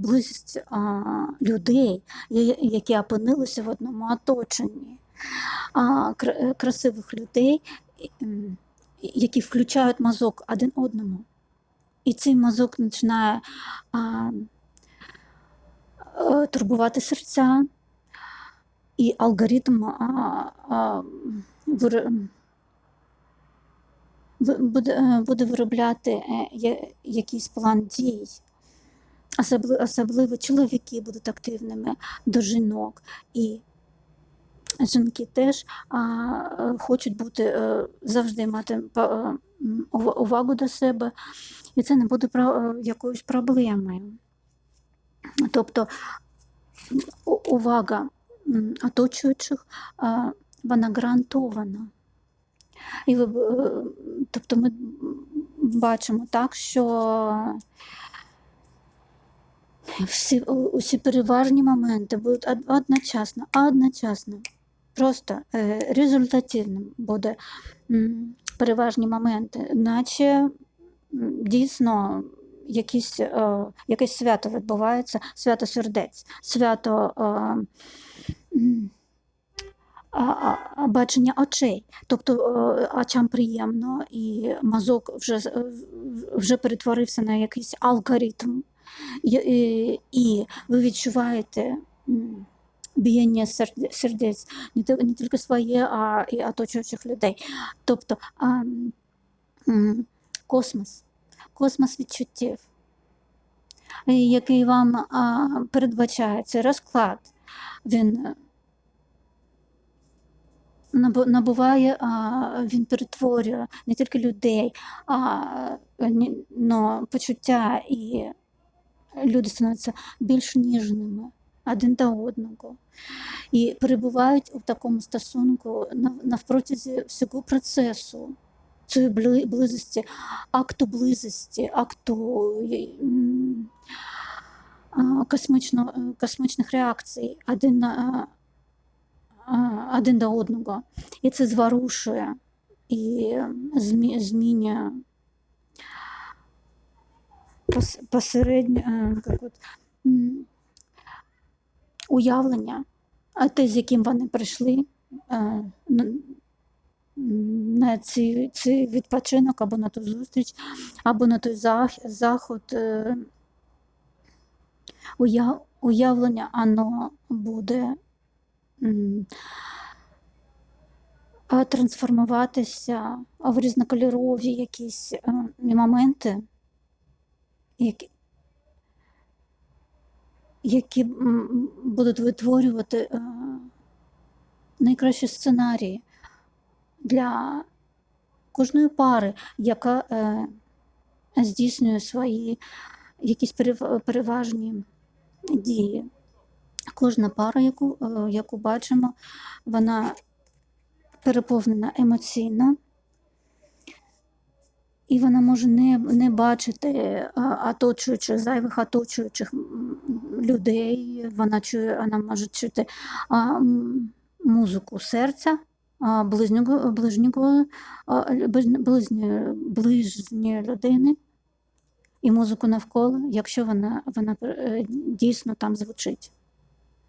близькість а, людей, які опинилися в одному оточенні, а, е, красивих людей, які включають мозок один одному. І цей мозок починає а, е, турбувати серця, і алгоритм а, а, вир- буде, е, буде виробляти якийсь план дій. Особливо, чоловіки будуть активними до жінок, і жінки теж а, хочуть бути е, завжди мати е, увагу до себе, і це не буде е, якоюсь проблемою. Тобто увага оточуючих вона гарантована. І тобто ми бачимо так, що всі, усі переважні моменти будуть одночасно, одночасно. Просто е, результативним буде м, переважні моменти, наче дійсно якісь, е, якесь свято відбувається, свято сердець, свято е, а бачення очей. Тобто е, очам приємно, і мозок вже, е, вже перетворився на якийсь алгоритм. І, і, ви відчуваєте біяння сердець не, тільки своє, а і оточуючих людей. Тобто а, космос, космос відчуттів, е, який вам а, передбачає цей розклад, він е, набуває, а, він перетворює не тільки людей, а но почуття і люди становляться більш ніжними один до одного і перебувають у такому стосунку нав- навпротязі всього процесу. Цієї близості, акту близості, акту космично, е, космічних реакцій один, на, один до одного. І це зворушує і змінює посередньо е, як от, уявлення, а те, з яким вони прийшли е, на- на цей, цей відпочинок або на ту зустріч, або на той зах- заход. е, Уявлення воно буде трансформуватися в різнокольорові якісь е, моменти, які, які будуть витворювати е, найкращі сценарії для кожної пари, яка е, здійснює свої якісь перев- переважні дії. Кожна пара, яку, е, яку бачимо, вона переповнена емоційно, і вона може не, не бачити оточуючих, зайвих оточуючих людей. Вона чує, вона може чути а, музику серця, а, близнього, ближнього, близньої, ближньої людини і музику навколо, якщо вона, вона е, дійсно там звучить.